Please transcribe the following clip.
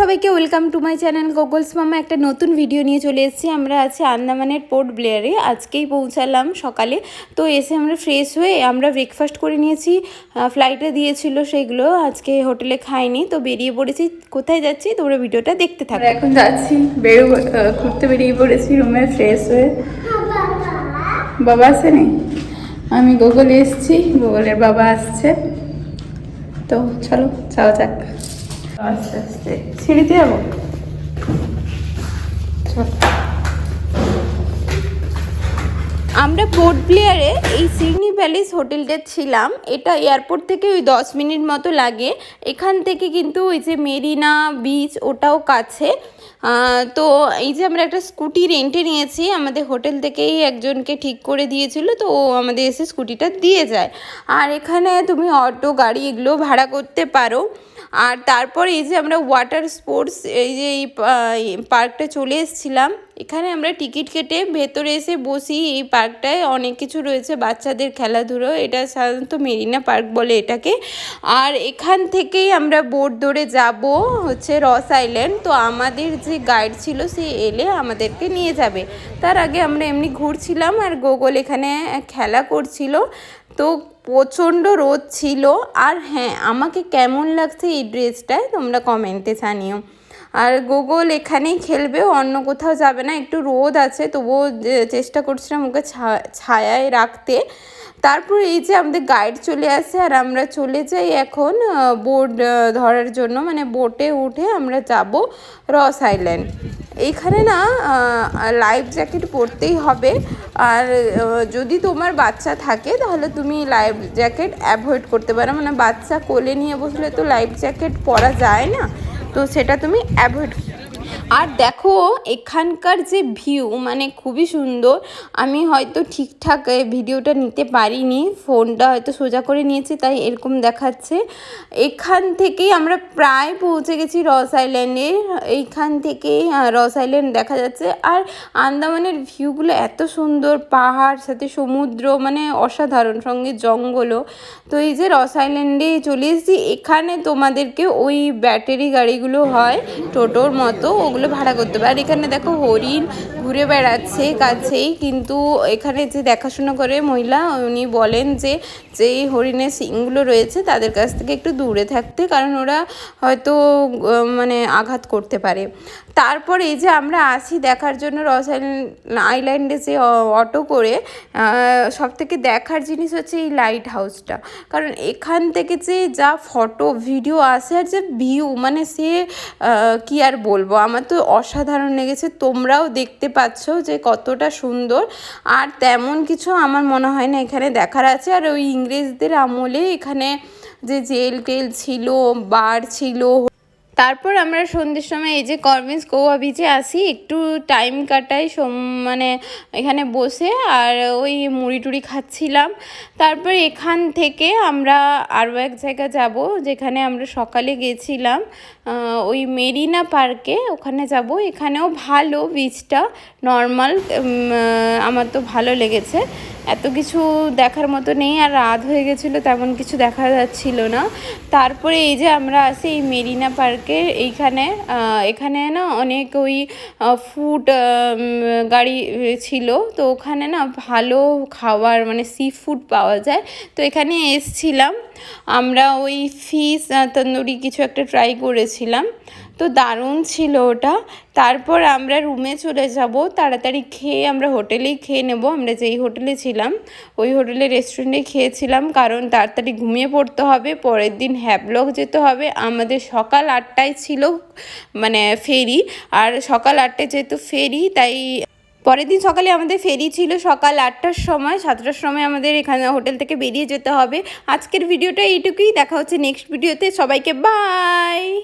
সবাইকে, welcome to my channel goggles মামা। একটা নতুন ভিডিও নিয়ে চলে এসেছি। আমরা আছি আন্দামানের পোর্ট ব্লেয়ারে। আজকেই পৌঁছালাম সকালে। তো এসে আমরা ফ্রেশ হয়ে আমরা ব্রেকফাস্ট করে নিয়েছি। ফ্লাইটে দিয়েছিল সেগুলো। আজকে হোটেলে খাইনি, তো বেরিয়ে পড়েছি। কোথায় যাচ্ছি তোমরা ভিডিওটা দেখতে থাকো। এখন যাচ্ছি বেরো ঘুরতে বেরিয়ে পড়েছি রুমে ফ্রেশ হয়ে। বাবা আসেনি আমি গুগলে এসেছি, গুগলের বাবা আসছে। তো চলো, যাওয়া যাক। আস্তে আস্তে। সিঁড়িতে যাব আমরা পোর্ট ব্লেয়ারে এই সিডনি প্যালেস হোটেলটা ছিলাম। এটা এয়ারপোর্ট থেকে ওই দশ মিনিট মতো লাগে। এখান থেকে কিন্তু ওই যে মেরিনা বিচ, ওটাও কাছে। তো এই যে আমরা একটা স্কুটি রেন্টে নিয়েছি। আমাদের হোটেল থেকেই একজনকে ঠিক করে দিয়েছিল, তো ও আমাদের এসে স্কুটিটা দিয়ে যায়। আর এখানে তুমি অটো, গাড়ি এগুলো ভাড়া করতে পারো। আর তারপর এই যে আমরা ওয়াটার স্পোর্টস এই যে এই পার্কটা চলে এসেছিলাম, এখানে আমরা টিকিট কেটে ভেতরে এসে বসি এই পার্কটায় অনেক কিছু রয়েছে, বাচ্চাদের খেলাধুলো, এটা সাধারণত মেরিনা পার্ক বলে এটাকে। আর এখান থেকেই আমরা বোট ধরে যাব হচ্ছে রস আইল্যান্ড তো আমাদের যে গাইড ছিল, সে এলে আমাদেরকে নিয়ে যাবে। তার আগে আমরা এমনি ঘুরছিলাম আর গোগল এখানে খেলা করছিল। তো প্রচণ্ড রোদ ছিল আর হ্যাঁ আমাকে কেমন লাগছে এই ড্রেসটায় তোমরা কমেন্টে জানিও। আর গুগল এখানেই খেলবে অন্য কোথাও যাবে না, একটু রোদ আছে, তবুও চেষ্টা করছিলাম ওকে ছায়ায় রাখতে। তারপর এই যে আমাদের গাইড চলে আসে আর আমরা চলে যাই এখন বোট ধরার জন্য মানে বোটে উঠে আমরা যাব রস আইল্যান্ড এইখানে না লাইফ জ্যাকেট পরতেই হবে। আর যদি তোমার বাচ্চা থাকে, তাহলে তুমি লাইফ জ্যাকেট অ্যাভয়েড করতে পারো। মানে বাচ্চা কোলে নিয়ে বসলে তো লাইফ জ্যাকেট পরা যায় না। তো সেটা তুমি অ্যাভয়েড আর দেখো এখানকার যে ভিউ মানে খুবই সুন্দর। আমি হয়তো ঠিকঠাক ভিডিওটা নিতে পারিনি ফোনটা হয়তো সোজা করে নিয়েছি তাই এরকম দেখাচ্ছে। এখান থেকেই আমরা প্রায় পৌঁছে গেছি রস আইল্যান্ডে এইখান আহ, রস আইল্যান্ড দেখা যাচ্ছে। আর আন্দামানের ভিউগুলো এত সুন্দর পাহাড় সাথে সমুদ্র মানে অসাধারণ সঙ্গে জঙ্গলও। তো এই যে রস আইল্যান্ডে চলে এসেছি। এখানে তোমাদেরকে ওই ব্যাটারি গাড়িগুলো হয় টোটোর মতো। ওগুলো ভাড়া করতে হবে। আর এখানে দেখো হরিণ ঘুরে বেড়াচ্ছে কাছেই, কিন্তু এখানে যে দেখাশোনা করে মহিলা, উনি বলেন যে যে এই হরিণের সিংগুলো রয়েছে তাদের কাছ থেকে একটু দূরে থাকতে, কারণ ওরা হয়তো মানে আঘাত করতে পারে। তারপর এই যে আমরা আসি দেখার জন্য রস আইল্যান্ডে যে অটো করে সব থেকে দেখার জিনিস হচ্ছে এই লাইট হাউসটা। কারণ এখান থেকে যে যা ফটো, ভিডিও আসে আর যে ভিউ মানে সে কি আর বলব? আমার তো অসাধারণ লেগেছে। তোমরাও দেখতে পাচ্ছ যে কতটা সুন্দর। আর তেমন কিছু আমার মনে হয় না এখানে দেখার আছে। আর ওই ইংরেজদের আমলে এখানে যে জেল টেল ছিল, বার ছিল তারপর আমরা সন্ধ্যের সময় এই যে করভিন্স গোয়া বিচে আসি, একটু টাইম কাটাই মানে এখানে বসে আর ওই মুড়ি টুড়ি খাচ্ছিলাম। তারপর এখান থেকে আমরা আরও এক জায়গা যাব, যেখানে আমরা সকালে গেছিলাম ওই মেরিনা পার্কে। ওখানে যাব। এখানেও ভালো বিচটা নর্মাল আমার তো ভালো লেগেছে। এত কিছু দেখার মতো নেই আর রাত হয়ে গেছিল, তেমন কিছু দেখা যাচ্ছিল না। তারপরে এই যে আমরা আসি এই মেরিনা পার্কে, এইখানে এখানে না অনেক ওই ফুড গাড়ি ছিল। তো ওখানে না ভালো খাবার মানে সি ফুড পাওয়া যায়। তো এখানে এসছিলাম। আমরা ওই ফিস তন্দুরি কিছু একটা ট্রাই করেছিলাম। তো দারুণ ছিল ওটা। তারপর আমরা রুমে চলে যাব, তাড়াতাড়ি খেয়ে আমরা হোটেলেই খেয়ে নেব। আমরা যেই হোটেলে ছিলাম, ওই হোটেলে রেস্টুরেন্টে খেয়েছিলাম, কারণ তাড়াতাড়ি ঘুমিয়ে পড়তে হবে, পরের দিন হ্যাবলক যেতে হবে। আমাদের সকাল আটটায় ছিল মানে ফেরি, আর সকাল আটটায় যেহেতু ফেরি, তাই পরের দিন সকালে আমাদের ফেরি ছিল সকাল আটটার সময়, সাতটার সময় আমাদের এখানে হোটেল থেকে বেরিয়ে যেতে হবে। আজকের ভিডিওটা এইটুকুই, দেখা হচ্ছে নেক্সট ভিডিওতে সবাইকে বাই